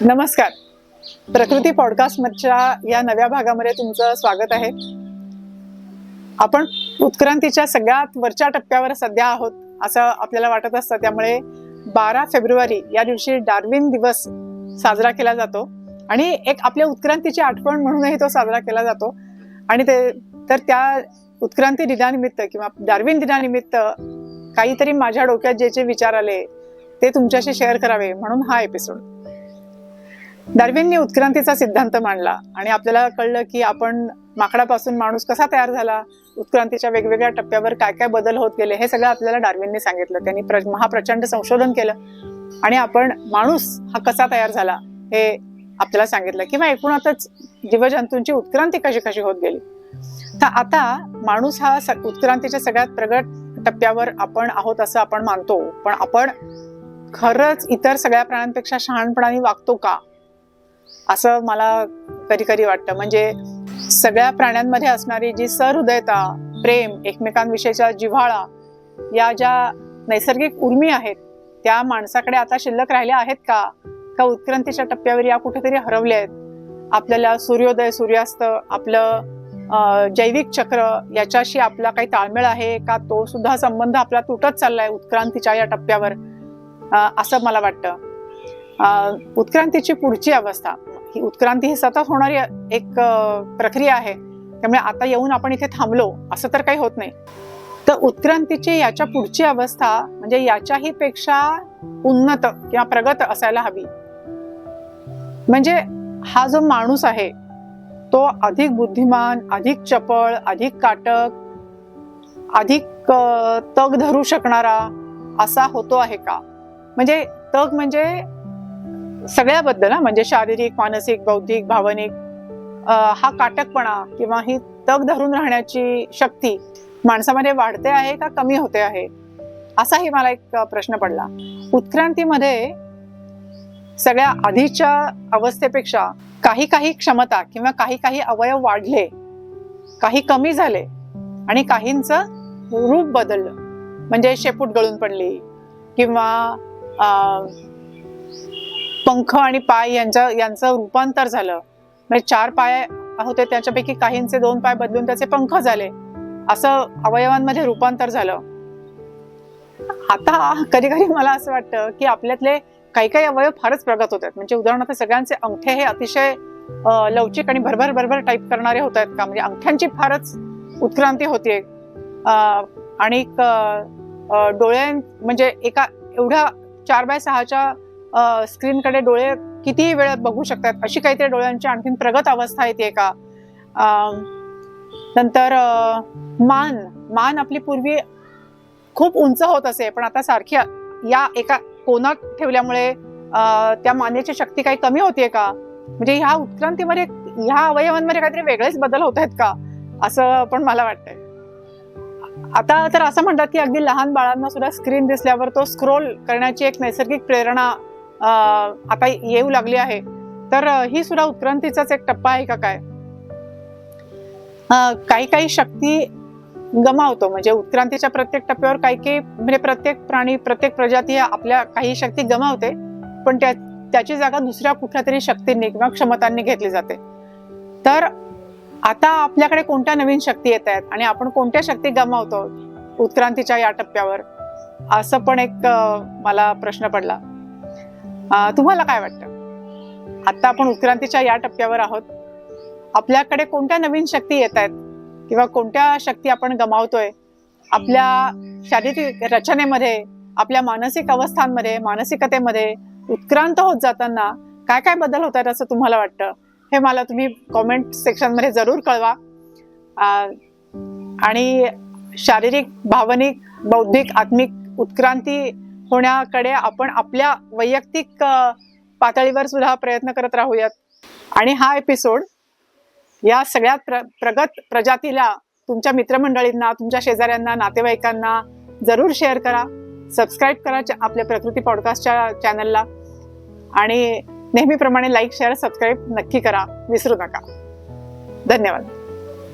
नमस्कार. प्रकृती पॉडकास्टमधच्या या नव्या भागामध्ये तुमचं स्वागत आहे. आपण उत्क्रांतीच्या सगळ्यात वरच्या टप्प्यावर सध्या आहोत असं आपल्याला वाटत असतं. त्यामुळे बारा फेब्रुवारी या दिवशी डार्विन दिवस साजरा केला जातो. आणि एक आपल्या उत्क्रांतीची आठवण म्हणूनही तो साजरा केला जातो. आणि ते तर त्या उत्क्रांती दिनानिमित्त किंवा डार्विन दिनानिमित्त काहीतरी माझ्या डोक्यात जे जे विचार आले ते तुमच्याशी शेअर करावे म्हणून हा एपिसोड. डार्विनने उत्क्रांतीचा सिद्धांत मांडला आणि आपल्याला कळलं की आपण माकडापासून माणूस कसा तयार झाला उत्क्रांतीच्या वेगवेगळ्या टप्प्यावर काय काय बदल होत गेले हे सगळं आपल्याला डार्विनने सांगितलं. त्यांनी प्र महाप्रचंड संशोधन केलं आणि आपण माणूस हा कसा तयार झाला हे आपल्याला सांगितलं. किंवा एकूणातच जीवजंतूंची उत्क्रांती कशी कशी होत गेली? तर आता माणूस हा स- उत्क्रांतीच्या सगळ्यात प्रगत टप्प्यावर आपण आहोत असं आपण मानतो. पण आपण खरंच इतर सगळ्या प्राण्यांपेक्षा शहाणपणाने वागतो का? असं मला कधी कधी वाटतं. म्हणजे सगळ्या प्राण्यांमध्ये असणारी जी सहृदयता प्रेम एकमेकांविषयीचा जिव्हाळा या ज्या नैसर्गिक उर्मी आहेत त्या माणसाकडे आता शिल्लक राहिल्या आहेत का? का उत्क्रांतीच्या टप्प्यावर या कुठेतरी हरवल्या आहेत? आपल्याला सूर्योदय सूर्यास्त आपलं जैविक चक्र याच्याशी आपला काही ताळमेळ आहे का? तो सुद्धा संबंध आपला तुटत चाललाय उत्क्रांतीच्या या टप्प्यावर. असं मला वाटतं. उत्क्रांतीची पुढची अवस्था. ही उत्क्रांती ही सतत होणारी एक प्रक्रिया आहे. त्यामुळे आता येऊन आपण इथे थांबलो असं तर काही होत नाही. तर उत्क्रांतीची याच्या पुढची अवस्था म्हणजे याच्याही पेक्षा उन्नत किंवा प्रगत असायला हवी. म्हणजे हा जो माणूस आहे तो अधिक बुद्धिमान अधिक चपळ अधिक काटक अधिक तग धरू शकणारा असा होतो आहे का? म्हणजे तग म्हणजे सगळ्याबद्दल हा, म्हणजे शारीरिक मानसिक बौद्धिक भावनिक हा काटकपणा किंवा ही तग धरून राहण्याची शक्ती माणसामध्ये वाढते आहे का कमी होते आहे? असाही मला एक प्रश्न पडला. उत्क्रांतीमध्ये सगळ्या आधीच्या अवस्थेपेक्षा काही काही क्षमता किंवा काही काही अवयव वाढले काही कमी झाले आणि काहींचं रूप बदललं. म्हणजे शेपूट गळून पडली किंवा पंख आणि पाय यांचं यांचं रूपांतर झालं. म्हणजे चार पाय होते त्याच्यापैकी काहींचे दोन पाय बदलून त्याचे पंख झाले. असं अवयवांमध्ये रूपांतर झालं. आता कधी कधी मला असं वाटतं की आपल्यातले काही काही अवयव फारच प्रगत होत आहेत म्हणजे उदाहरणार्थ सगळ्यांचे अंगठे हे अतिशय लवचिक आणि भरभर भरभर टाईप करणारे होत आहेत का? म्हणजे अंगठ्यांची फारच उत्क्रांती होतीये. आणि डोळ्यां म्हणजे एका एवढ्या चार बाय सहाच्या स्क्रीनकडे डोळे कितीही वेळात बघू शकतात. अशी काहीतरी डोळ्यांची आणखीन प्रगत अवस्था येते का नंतर मान. मान आपली पूर्वी खूप उंच होत असे पण आता सारखी या एका कोनात ठेवल्यामुळे त्या मानेची शक्ती काही कमी होतीये का? म्हणजे ह्या उत्क्रांतीमध्ये ह्या अवयवांमध्ये काहीतरी वेगळेच बदल होत आहेत का? असं पण मला वाटतंय. आता तर असं म्हणतात की अगदी लहान बाळांना सुद्धा स्क्रीन दिसल्यावर तो स्क्रोल करण्याची एक नैसर्गिक प्रेरणा आता येऊ लागली आहे. तर ही सुद्धा उत्क्रांतीचाच एक टप्पा आहे का काय? काही काही शक्ती गमावतो. म्हणजे उत्क्रांतीच्या प्रत्येक टप्प्यावर काही काही म्हणजे प्रत्येक प्राणी प्रत्येक प्रजाती आपल्या काही शक्ती गमावते पण त्या त्याची जागा दुसऱ्या कुठल्या तरी शक्तींनी किंवा क्षमतांनी घेतली जाते. तर आता आपल्याकडे कोणत्या नवीन शक्ती येत आहेत आणि आपण कोणत्या शक्ती गमावतो उत्क्रांतीच्या या टप्प्यावर? असं पण एक मला प्रश्न पडला. तुम्हाला काय वाटतं? आता आपण उत्क्रांतीच्या या टप्प्यावर आहोत. आपल्याकडे कोणत्या नवीन शक्ती येत आहेत? किंवा कोणत्या शक्ती आपण गमावतोय? आपल्या शारीरिक रचनेमध्ये आपल्या मानसिक अवस्थांमध्ये मानसिकतेमध्ये उत्क्रांत होत जाताना काय काय बदल होत आहेत असं तुम्हाला वाटतं? हे मला तुम्ही कॉमेंट सेक्शनमध्ये जरूर कळवा. आणि शारीरिक भावनिक बौद्धिक आत्मिक उत्क्रांती होण्याकडे आपण आपल्या वैयक्तिक पातळीवर सुद्धा प्रयत्न करत राहूयात. आणि हा एपिसोड या सगळ्यात प्र प्रगत प्रजातीला तुमच्या मित्रमंडळींना तुमच्या शेजाऱ्यांना नातेवाईकांना जरूर शेअर करा. सबस्क्राईब करा आपल्या प्रकृती पॉडकास्टच्या चॅनलला आणि नेहमीप्रमाणे लाईक शेअर सबस्क्राईब नक्की करा. विसरू नका. धन्यवाद.